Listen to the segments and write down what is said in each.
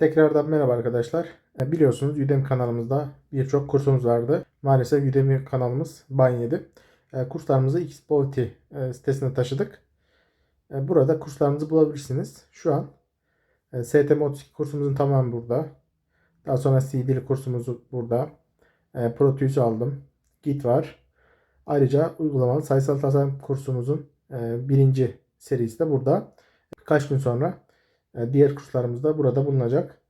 Tekrardan merhaba arkadaşlar. E, Biliyorsunuz Udemy kanalımızda birçok kursumuz vardı. Maalesef Udemy kanalımız ban yedi. E, Kurslarımızı Xpoti e, sitesine taşıdık. Burada kurslarımızı bulabilirsiniz. Şu an e, STM32 kursumuzun tamamı burada. Daha sonra C dili kursumuz burada. E, Proteus aldım. Git var. Ayrıca uygulamalı sayısal tasarım kursumuzun birinci serisi de burada. Birkaç gün sonra diğer kurslarımız da burada bulunacak.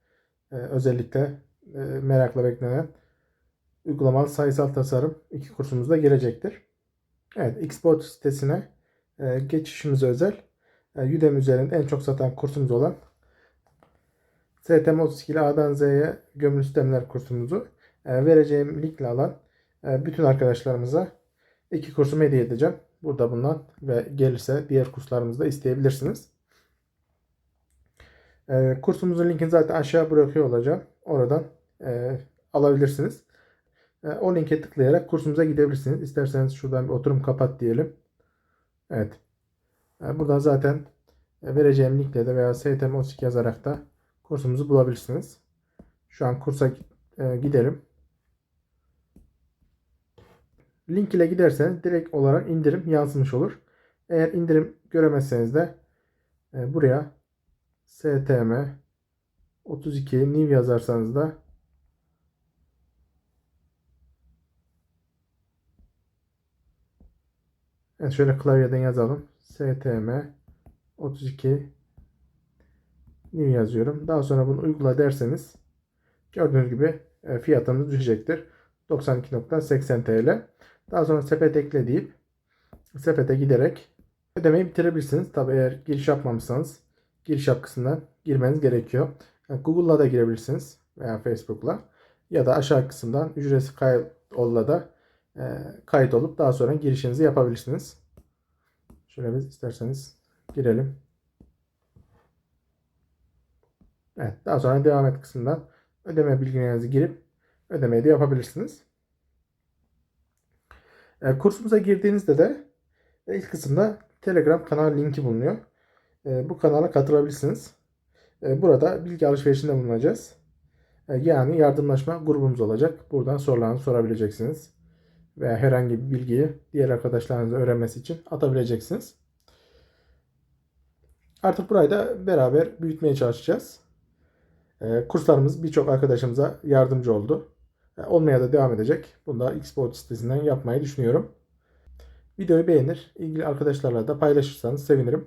E, Özellikle e, merakla beklenen uygulamalı sayısal tasarım iki kursumuz da gelecektir. Evet, Xport sitesine e, geçişimize özel e, Udemy üzerinde en çok satan kursumuz olan STM32 ile A'dan Z'ye gömülü sistemler kursumuzu e, vereceğim linkle alan e, bütün arkadaşlarımıza iki kursumu hediye edeceğim. Burada bulunan ve gelirse diğer kurslarımızda isteyebilirsiniz. E, kursumuzun linkini zaten aşağı bırakıyor olacağım. Oradan e, alabilirsiniz. E, o linke tıklayarak kursumuza gidebilirsiniz. İsterseniz şuradan bir oturum kapat diyelim. Evet. E, buradan zaten e, vereceğim linkle de veya STM32 yazarak da kursumuzu bulabilirsiniz. Şu an kursa e, gidelim. Link ile giderseniz direkt olarak indirim yansımış olur. Eğer indirim göremezseniz de e, buraya STM 32 new yazarsanız da Evet şöyle klavyeden yazalım. STM 32 new yazıyorum. Daha sonra bunu uygula derseniz gördüğünüz gibi e, fiyatımız düşecektir. 92.80 TL. Daha sonra sepet ekle deyip sepete giderek ödemeyi bitirebilirsiniz. Tabi eğer giriş yapmamışsanız giriş yap kısmından girmeniz gerekiyor. Yani Google'la da girebilirsiniz veya Facebook'la ya da aşağı kısımdan ücretsiz kayıt olla da e, kayıt olup daha sonra girişinizi yapabilirsiniz. Şöyle biz isterseniz girelim. Evet, daha sonra devam et kısmından ödeme bilgilerinizi girip ödemeyi de yapabilirsiniz. E, kursumuza girdiğinizde de ilk kısımda Telegram kanal linki bulunuyor. E, bu kanala katılabilirsiniz. E, burada bilgi alışverişinde bulunacağız. E, yani yardımlaşma grubumuz olacak. Buradan sorularınızı sorabileceksiniz. Veya herhangi bir bilgiyi diğer arkadaşlarınızın öğrenmesi için atabileceksiniz. Artık burayı da beraber büyütmeye çalışacağız. Kurslarımız birçok arkadaşımıza yardımcı oldu. Olmaya da devam edecek. Bunu da Xport sitesinden yapmayı düşünüyorum. Videoyu beğenir, ilgili arkadaşlarla da paylaşırsanız sevinirim.